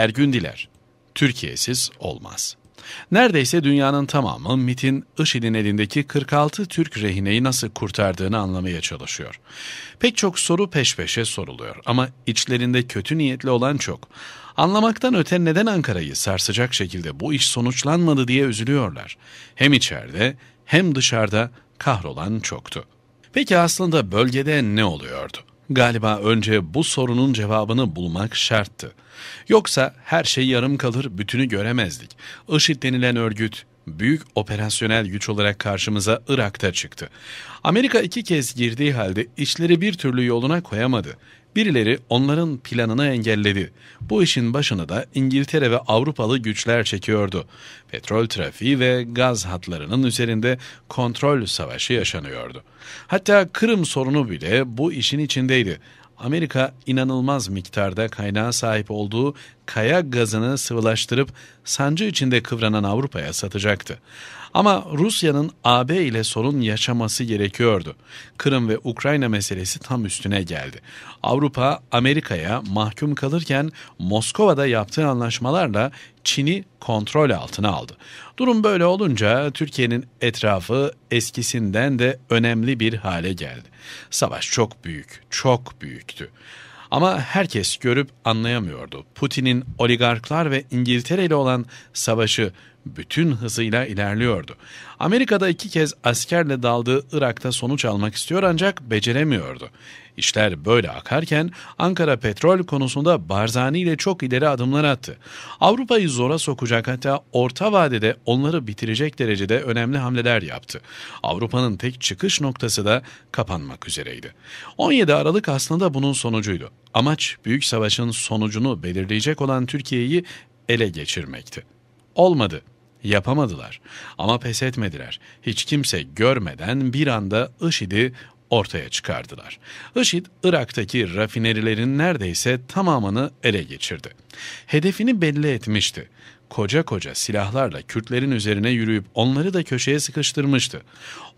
Ergün Diler, Türkiye'siz olmaz. Neredeyse dünyanın tamamı MIT'in IŞİD'in elindeki 46 Türk rehineyi nasıl kurtardığını anlamaya çalışıyor. Pek çok soru peş peşe soruluyor ama içlerinde kötü niyetli olan çok. Anlamaktan öte neden Ankara'yı sarsacak şekilde bu iş sonuçlanmadı diye üzülüyorlar. Hem içeride hem dışarıda kahrolan çoktu. Peki aslında bölgede ne oluyordu? Galiba önce bu sorunun cevabını bulmak şarttı. Yoksa her şey yarım kalır, bütünü göremezdik. IŞİD denilen örgüt büyük operasyonel güç olarak karşımıza Irak'ta çıktı. Amerika iki kez girdiği halde işleri bir türlü yoluna koyamadı. Birileri onların planını engelledi. Bu işin başını da İngiltere ve Avrupalı güçler çekiyordu. Petrol trafiği ve gaz hatlarının üzerinde kontrol savaşı yaşanıyordu. Hatta Kırım sorunu bile bu işin içindeydi. Amerika inanılmaz miktarda kaynağa sahip olduğu kaya gazını sıvılaştırıp sancı içinde kıvranan Avrupa'ya satacaktı. Ama Rusya'nın AB ile sorun yaşaması gerekiyordu. Kırım ve Ukrayna meselesi tam üstüne geldi. Avrupa Amerika'ya mahkum kalırken Moskova'da yaptığı anlaşmalarla Çin'i kontrol altına aldı. Durum böyle olunca Türkiye'nin etrafı eskisinden de önemli bir hale geldi. Savaş çok büyük, çok büyüktü. Ama herkes görüp anlayamıyordu. Putin'in oligarklar ve İngiltere ile olan savaşı bütün hızıyla ilerliyordu. Amerika'da iki kez askerle daldığı Irak'ta sonuç almak istiyor ancak beceremiyordu. İşler böyle akarken Ankara petrol konusunda Barzani ile çok ileri adımlar attı. Avrupa'yı zora sokacak hatta orta vadede onları bitirecek derecede önemli hamleler yaptı. Avrupa'nın tek çıkış noktası da kapanmak üzereydi. 17 Aralık aslında bunun sonucuydu. Amaç büyük savaşın sonucunu belirleyecek olan Türkiye'yi ele geçirmekti. Olmadı. Yapamadılar. Ama pes etmediler. Hiç kimse görmeden bir anda IŞİD'i ortaya çıkardılar. IŞİD, Irak'taki rafinerilerin neredeyse tamamını ele geçirdi. Hedefini belli etmişti. Koca koca silahlarla Kürtlerin üzerine yürüyüp onları da köşeye sıkıştırmıştı.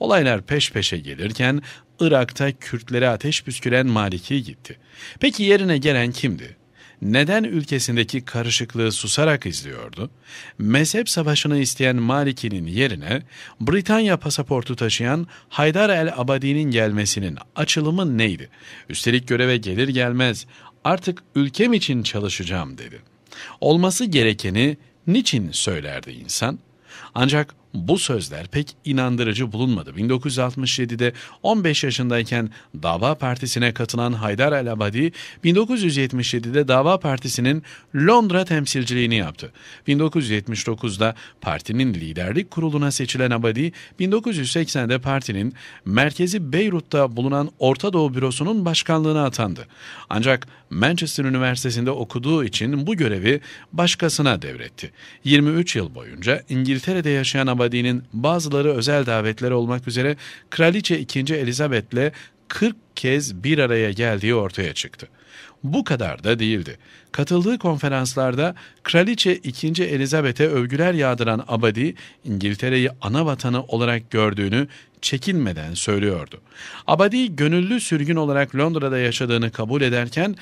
Olaylar peş peşe gelirken Irak'ta Kürtlere ateş püsküren Maliki gitti. Peki yerine gelen kimdi? Neden ülkesindeki karışıklığı susarak izliyordu? Mezhep savaşını isteyen Maliki'nin yerine Britanya pasaportu taşıyan Haydar el-Abadi'nin gelmesinin açılımı neydi? Üstelik göreve gelir gelmez artık ülkem için çalışacağım dedi. Olması gerekeni niçin söylerdi insan? Ancak bu sözler pek inandırıcı bulunmadı. 1967'de 15 yaşındayken Dava Partisi'ne katılan Haydar el-Abadi, 1977'de Dava Partisi'nin Londra temsilciliğini yaptı. 1979'da partinin liderlik kuruluna seçilen Abadi, 1980'de partinin merkezi Beyrut'ta bulunan Orta Doğu Bürosu'nun başkanlığına atandı. Ancak Manchester Üniversitesi'nde okuduğu için bu görevi başkasına devretti. 23 yıl boyunca İngiltere'de yaşayan Abadi, Abadi'nin bazıları özel davetler olmak üzere Kraliçe 2. Elizabeth'le 40 kez bir araya geldiği ortaya çıktı. Bu kadar da değildi. Katıldığı konferanslarda Kraliçe 2. Elizabeth'e övgüler yağdıran Abadi, İngiltere'yi ana vatanı olarak gördüğünü çekinmeden söylüyordu. Abadi gönüllü sürgün olarak Londra'da yaşadığını kabul ederken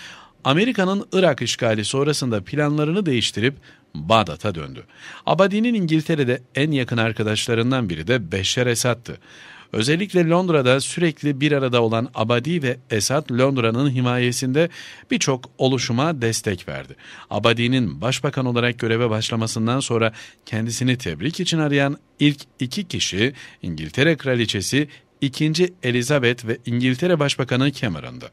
Amerika'nın Irak işgali sonrasında planlarını değiştirip Bağdat'a döndü. Abadi'nin İngiltere'de en yakın arkadaşlarından biri de Beşer Esad'tı. Özellikle Londra'da sürekli bir arada olan Abadi ve Esad Londra'nın himayesinde birçok oluşuma destek verdi. Abadi'nin başbakan olarak göreve başlamasından sonra kendisini tebrik için arayan ilk iki kişi İngiltere Kraliçesi 2. Elizabeth ve İngiltere Başbakanı Cameron'dı.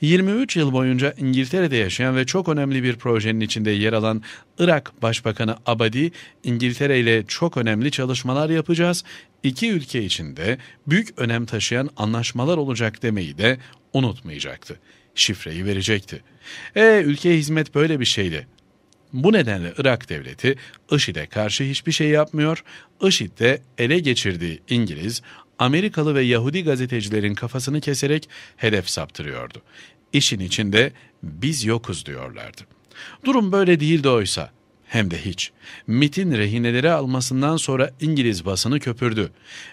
23 yıl boyunca İngiltere'de yaşayan ve çok önemli bir projenin içinde yer alan Irak Başbakanı Abadi, İngiltere ile çok önemli çalışmalar yapacağız, iki ülke içinde büyük önem taşıyan anlaşmalar olacak demeyi de unutmayacaktı. Şifreyi verecekti. E ülkeye hizmet böyle bir şeydi. Bu nedenle Irak devleti IŞİD'e karşı hiçbir şey yapmıyor, IŞİD'de ele geçirdiği İngiliz, Amerikalı ve Yahudi gazetecilerin kafasını keserek hedef saptırıyordu. İşin içinde biz yokuz diyorlardı. Durum böyle değildi oysa. Hem de hiç. MIT'in rehineleri almasından sonra İngiliz basını köpürdü.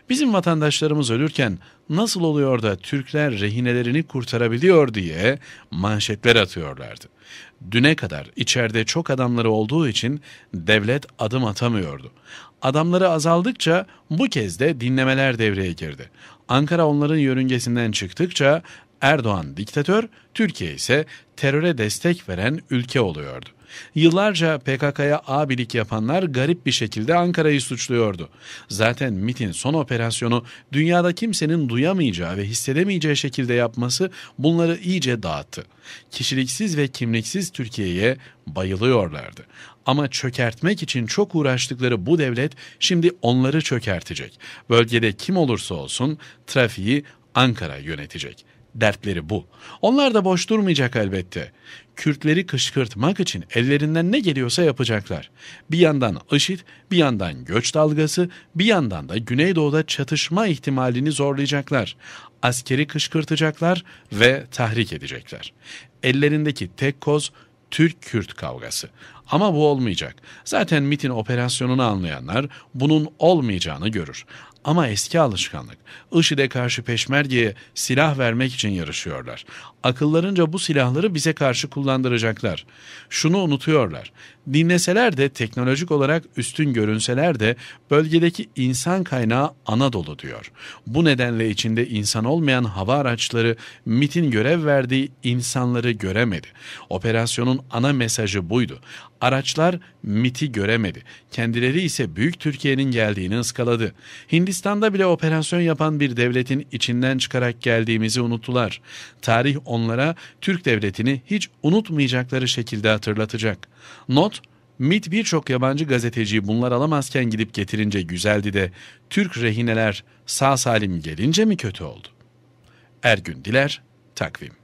Bizim vatandaşlarımız ölürken nasıl oluyor da Türkler rehinelerini kurtarabiliyor diye manşetler atıyorlardı. Düne kadar içeride çok adamları olduğu için devlet adım atamıyordu. Adamları azaldıkça bu kez de dinlemeler devreye girdi. Ankara onların yörüngesinden çıktıkça Erdoğan diktatör, Türkiye ise teröre destek veren ülke oluyordu. Yıllarca PKK'ya abilik yapanlar garip bir şekilde Ankara'yı suçluyordu. Zaten MIT'in son operasyonu dünyada kimsenin duyamayacağı ve hissedemeyeceği şekilde yapması bunları iyice dağıttı. Kişiliksiz ve kimliksiz Türkiye'ye bayılıyorlardı. Ama çökertmek için çok uğraştıkları bu devlet şimdi onları çökertecek. Bölgede kim olursa olsun trafiği Ankara yönetecek. Dertleri bu. Onlar da boş durmayacak elbette. Kürtleri kışkırtmak için ellerinden ne geliyorsa yapacaklar. Bir yandan IŞİD, bir yandan göç dalgası, bir yandan da Güneydoğu'da çatışma ihtimalini zorlayacaklar. Askeri kışkırtacaklar ve tahrik edecekler. Ellerindeki tek koz Türk-Kürt kavgası. Ama bu olmayacak. Zaten MIT'in operasyonunu anlayanlar bunun olmayacağını görür. Ama eski alışkanlık. IŞİD'e karşı peşmergeye silah vermek için yarışıyorlar. Akıllarınca bu silahları bize karşı kullandıracaklar. Şunu unutuyorlar. Dinleseler de teknolojik olarak üstün görünseler de bölgedeki insan kaynağı Anadolu diyor. Bu nedenle içinde insan olmayan hava araçları MIT'in görev verdiği insanları göremedi. Operasyonun ana mesajı buydu. Araçlar MIT'i göremedi. Kendileri ise Büyük Türkiye'nin geldiğini ıskaladı. Hindistan'da bile operasyon yapan bir devletin içinden çıkarak geldiğimizi unuttular. Tarih onlara Türk devletini hiç unutmayacakları şekilde hatırlatacak. Not, MIT birçok yabancı gazeteciyi bunlar alamazken gidip getirince güzeldi de Türk rehineler sağ salim gelince mi kötü oldu? Ergün Diler, Takvim